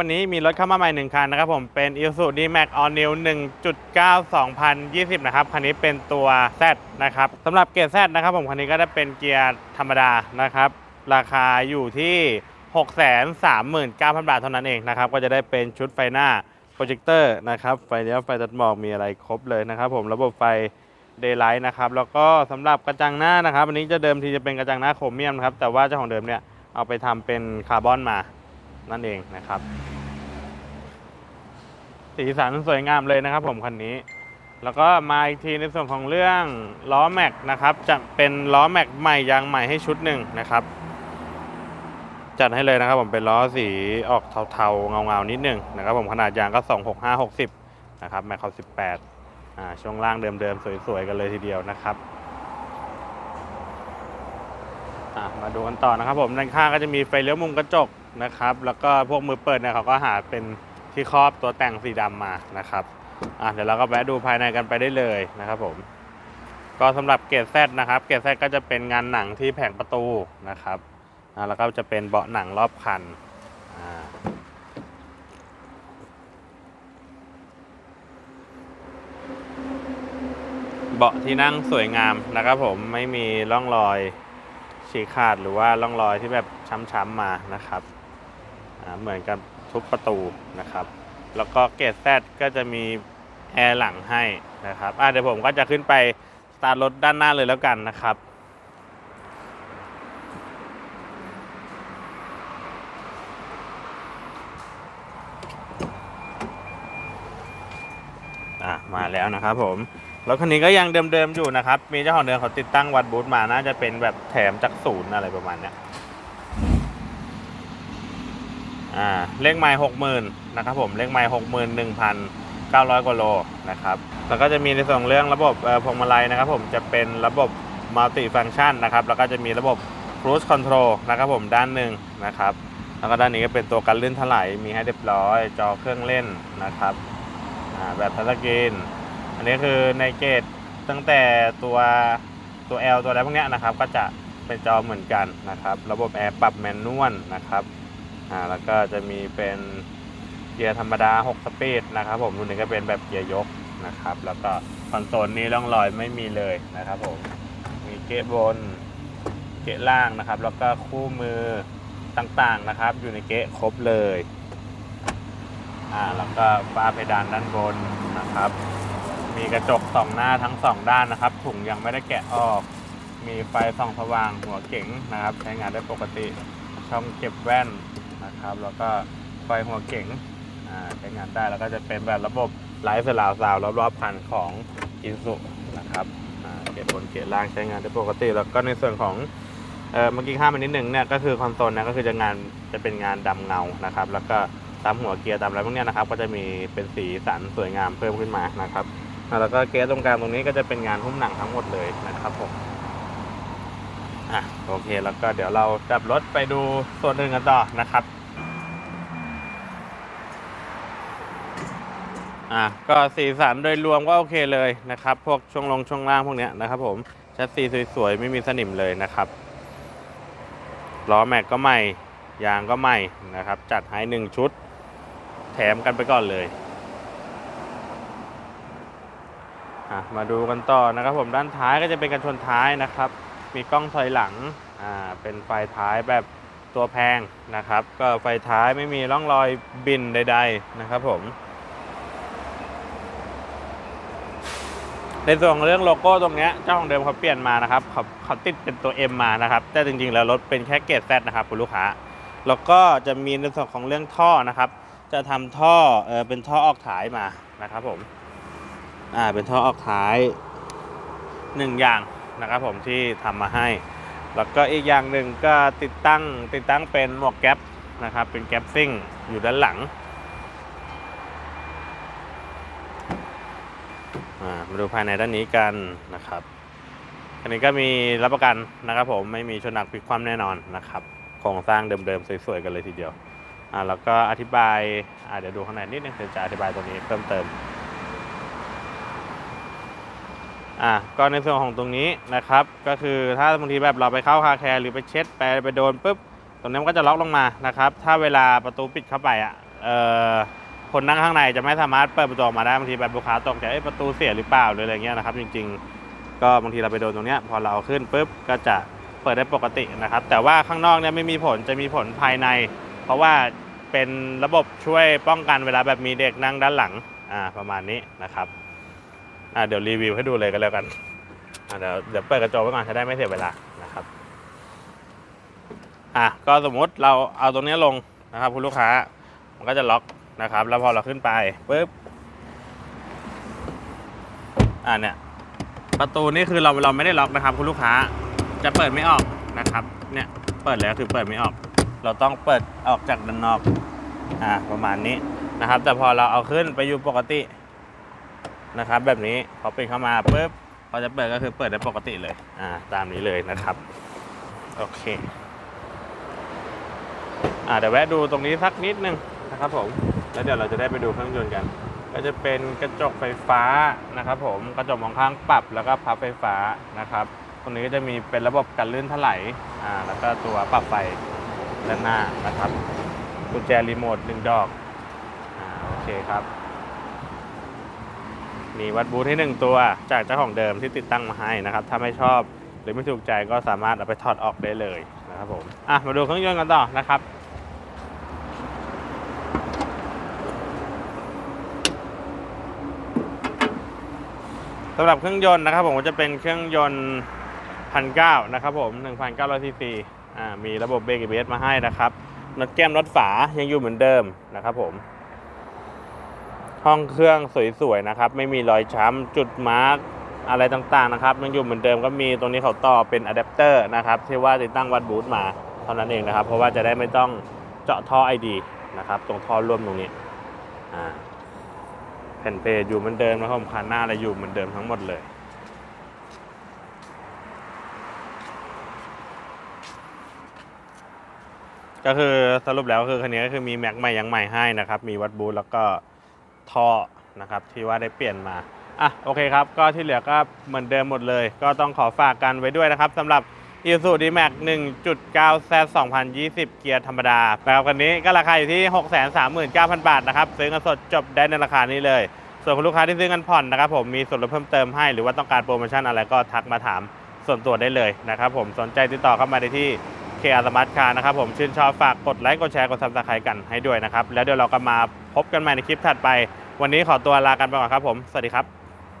วันนี้มีรถเข้ามาใหม่หนึ่งคันนะครับผมเป็น i s u z u D-Max All New 1.9 2020 นะครับ คันนี้เป็นตัว Z นะครับสำหรับเกียร์ Z นะครับผม คันนี้ก็จะเป็นเกียร์ธรรมดานะครับ ราคาอยู่ที่ 639,000 บาทเท่านั้นเองนะครับ ก็จะได้เป็นชุดไฟหน้าโปรเจคเตอร์นะครับ ไฟเลี้ยวไฟตัดหมอกมีอะไรครบเลยนะครับผมระบบไฟ Daylight นะครับแล้วก็สำหรับกระจังหน้านะครับอันนี้จะเดิมทีจะเป็นกระจังหน้าโครเมียมนะครับแต่ว่าเจ้าของเดิมเนี่ยเอาไปทำเป็นคาร์บอนมา นั่นเองนะครับ สีสันสวยงามเลยนะครับ ผมคันนี้ แล้วก็มาอีกทีในส่วนของเรื่องล้อแม็กนะครับจะเป็นล้อแม็กใหม่ยางใหม่ให้ชุดหนึ่งนะครับ จัดให้เลยนะครับ ผมเป็นล้อสีออกเทาๆเงาๆนิดหนึงนะครับ ผมขนาดยางก็ 265 60 นะครับแม็กเขา18อ่าช่วงล่างเดิมๆสวยๆกันเลยทีเดียวนะครับมาดูกันต่อนะครับผมด้านข้างก็จะมีไฟเลี้ยวมุมกระจก นะครับ แล้วก็พวกมือเปิดเนี่ยเขาก็หาเป็นที่ครอบตัวแต่งสีดำมานะครับอะเดี๋ยวเราก็แวะดูภายในกันไปได้เลยนะครับผม ก็สำหรับเกรดแซนะครับ เกรดแซก็จะเป็นงานหนังที่แผงประตูนะครับอ่าแล้วก็จะเป็นเบาะหนังรอบคันอ่าเบาะที่นั่งสวยงามนะครับผมไม่มีร่องรอยฉีกขาดหรือว่าร่องรอยที่แบบช้ำๆมานะครับ เหมือนกับทุบประตูนะครับ แล้วก็เกรดแซก็จะมีแอร์หลังให้นะครับเดี๋ยวผมก็จะขึ้นไปสตาร์ทรถด้านหน้าเลยแล้วกันนะครับ่ะมาแล้วนะครับผมรถคันนี้ก็ยังเดิมๆอยู่นะครับ มีเจ้าของเดิมเขาติดตั้งวัดบูธมาน่าจะเป็นแบบแถมจากศูนย์อะไรประมาณเนี้ย อ่าเลขไม้หกหมื่นนะครับผมเลขไม้หกหมื่นหนึ่งพันเก้าร้อยกว่าโลนะครับแล้วก็จะมีในส่วนของเรื่องระบบพวงมาลัยนะครับผมจะเป็นระบบมัลติฟังชันนะครับแล้วก็จะมีระบบ cruise control นะครับผมด้านหนึ่งนะครับแล้วก็ด้านนี้ก็เป็นตัวกันลื่นถลายมีให้เรียบร้อย จอเครื่องเล่นนะครับแบบทัชสกรีนอันนี้คือในเกตตั้งแต่ตัวตัว L ตัวอะไรพวกนี้นะครับก็จะเป็นจอเหมือนกันนะครับ ระบบแอร์ปรับแมนนวลนะครับ อ่าแล้วก็จะมีเป็นเกียร์ธรรมดา 6 สปีดนะครับผมรุ่นนี้ก็เป็นแบบเกียร์ยกนะครับ แล้วก็คอนโซลนี้ร่องรอยไม่มีเลยนะครับผมมีเกะบนเกะล่างนะครับ แล้วก็คู่มือต่างๆนะครับ อยู่ในเกะครบเลยอ่าแล้วก็ฝ้าเพดานด้านบนนะครับ มีกระจกสองหน้าทั้งสองด้านนะครับ ถุงยังไม่ได้แกะออก มีไฟส่องสว่างหัวเก๋งนะครับ ใช้งานได้ปกติช่องเก็บแว่น นะครับ แล้วก็ไฟหัวเก๋งใช้งานได้แล้วก็จะเป็นแบบระบบไลฟ์สลาวซาวรอบๆคันของอินสุนะครับอ่าเกะบนเกะล่างใช้งานได้ปกติ แล้วก็ในส่วนของเมื่อกี้ข้ามไปนิดหนึ่งเนี่ยก็คือคอนโซลเนี่ยก็คือจะงานจะเป็นงานดำเงานะครับ แล้วก็ตามหัวเกียร์ตามอะไรพวกนี้นะครับ ก็จะมีเป็นสีสันสวยงามเพิ่มขึ้นมานะครับแล้วก็เกสตรงกลางตรงนี้ก็จะเป็นงานหุ้มหนังทั้งหมดเลยนะครับผม อะโอเคแล้วก็เดี๋ยวเราจับรถไปดูส่วนอื่นกันต่อนะครับอะก็สีสันโดยรวมก็โอเคเลยนะครับ พวกช่วงลงช่วงล่างพวกเนี้ยนะครับ ผมแชสซีสวยๆไม่มีสนิมเลยนะครับล้อแม็กก็ใหม่ยางก็ใหม่นะครับ จัดให้หนึ่งชุด แถมกันไปก่อนเลยอะมาดูกันต่อนะครับผมด้านท้ายก็จะเป็นกันชนท้ายนะครับ มีกล้องถอยหลังอ่าเป็นไฟท้ายแบบตัวแพงนะครับ ก็ไฟท้ายไม่มีร่องรอยบินใด ๆนะครับผม ในส่วนของเรื่องโลโก้ตรงเนี้ยเจ้าของเดิมเขาเปลี่ยนมานะครับเขาเขาติดเป็นตัว M มานะครับ แต่จริงๆ แล้วรถเป็นแค่เกรด Z นะครับคุณลูกค้า แล้วก็จะมีในส่วนของเรื่องท่อนะครับ จะทำท่อเออเป็นท่อออกถ่ายมานะครับผมอ่าเป็นท่อออกถ่ายหนึ่งอย่าง นะครับผมที่ทำมาให้ แล้วก็อีกอย่างหนึ่งก็ติดตั้งติดตั้งเป็นหมวกแก๊ปนะครับเป็นแก๊ปซิ่งอยู่ด้านหลังมาดูภายในด้านนี้กันนะครับ อันนี้ก็มีรับประกันนะครับผมไม่มีชนหนักพลิกคว่ำแน่นอนนะครับโครงสร้างเดิมๆสวยๆกันเลยทีเดียวอ่าแล้วก็อธิบายอ่าเดี๋ยวดูข้างในนิดนึงเดี๋ยวจะอธิบายตัวนี้เพิ่มเติม อ่าก็ในส่วนของตรงนี้นะครับ ก็คือถ้าบางทีแบบเราไปเข้าคาแคร์หรือไปเช็ดไปไปโดนปุ๊บตรงนี้มันก็จะล็อกลงมานะครับ ถ้าเวลาประตูปิดเข้าไปอะเอ่อคนนั่งข้างในจะไม่สามารถเปิดประตูออกมาได้บางทีแบบลูกค้าตกใจประตูเสียหรือเปล่าหรืออะไรเงี้ยนะครับ จริง ๆ ก็บางทีเราไปโดนตรงเนี้ยพอเราเอาขึ้นปุ๊บก็จะเปิดได้ปกตินะครับ แต่ว่าข้างนอกเนี่ยไม่มีผลจะมีผลภายใน เพราะว่าเป็นระบบช่วยป้องกันเวลาแบบมีเด็กนั่งด้านหลังอ่าประมาณนี้นะครับ อ่าเดี๋ยวรีวิวให้ดูเลยกันแล้วกันอ่าเดี๋ยวเดี๋ยวเปิดกระจกไว้ก่อนจะได้ไม่เสียเวลานะครับอะก็สมมติเราเอาตรงเนี้ยลงนะครับคุณลูกค้ามันก็จะล็อกนะครับ แล้วพอเราขึ้นไปปุ๊บอ่าเนี่ยประตูนี่คือเราเราไม่ได้ล็อกนะครับ คุณลูกค้าจะเปิดไม่ออกนะครับ เนี่ยเปิดแล้วคือเปิดไม่ออก เราต้องเปิดออกจากด้านนอกอ่าประมาณนี้นะครับ แต่พอเราเอาขึ้นไปอยู่ปกติ นะครับ แบบนี้พอปิดเข้ามาปุ๊บพอจะเปิดก็คือเปิดได้ปกติเลยอ่าตามนี้เลยนะครับโอเคอ่าเดี๋ยวแวะดูตรงนี้สักนิดนึงนะครับผมแล้วเดี๋ยวเราจะได้ไปดูเครื่องยนต์กัน ก็จะเป็นกระจกไฟฟ้านะครับ ผมกระจกมองข้างปรับแล้วก็พับไฟฟ้านะครับตรงนี้ก็จะมีเป็นระบบกันลื่นถลายอ่าแล้วก็ตัวปรับไฟด้านหน้านะครับกุญแจรีโมทหนึ่งดอกอ่าโอเคครับ มีวัดบูทให้หนึ่งตัว จากเจ้าของเดิมที่ติดตั้งมาให้นะครับ ถ้าไม่ชอบหรือไม่ถูกใจก็สามารถเอาไปถอดออกได้เลยนะครับผม อะ มาดูเครื่องยนต์กันต่อนะครับสำหรับเครื่องยนต์นะครับผมจะเป็นเครื่องยนต์พันเก้านะครับผม1,900ซีซีอ่ามีระบบเบรกเบสมาให้นะครับน็อตแก้มน็อตฝายังอยู่เหมือนเดิมนะครับผม ห้องเครื่องสวยๆนะครับ ไม่มีรอยช้ำจุดมาร์กอะไรต่างๆนะครับยังอยู่เหมือนเดิมก็มีตรงนี้เขาต่อเป็นอะแดปเตอร์นะครับที่ว่าติดตั้งวัดบูทมาเท่านั้นเองนะครับ เพราะว่าจะได้ไม่ต้องเจาะท่อ ID นะครับ ตรงท่อร่วมตรงนี้แผ่นเพย์อยู่เหมือนเดิมนะครับผมคันหน้าอะไรอยู่เหมือนเดิมทั้งหมดเลยก็คือสรุปแล้วคือคันนี้ก็คือมีแม็กใหม่ยังใหม่ให้นะครับ มีวัดบูทแล้วก็ ท่อนะครับที่ว่าได้เปลี่ยนมาอะโอเคครับ ก็ที่เหลือก็เหมือนเดิมหมดเลย ก็ต้องขอฝากกันไว้ด้วยนะครับสำหรับ i s u d m a x 1.9 Z 2020 เกียร์ธรรมดานะครับคันนี้ก็ราคาอยู่ที่ 639,000 บาทนะครับ ซื้อเงินสดจบได้ในราคานี้เลย ส่วนคุณลูกค้าที่ซื้อเงินผ่อนนะครับผมมีส่วนลดเพิ่มเติมให้ หรือว่าต้องการโปรโมชั่นอะไรก็ทักมาถามส่วนตัวได้เลยนะครับผมสนใจติดต่อเข้ามาได้ที่ k r Smart Car นะครับผมชื่นชอบฝากกดไลค์กดแชร์กดซับสไครต์กันให้ด้วยนะครับ แล้วเดี๋ยวเราก็มาพบกันใหม่ในคลิปถัดไป วันนี้ขอตัวลากันไปก่อนครับผม สวัสดีครับ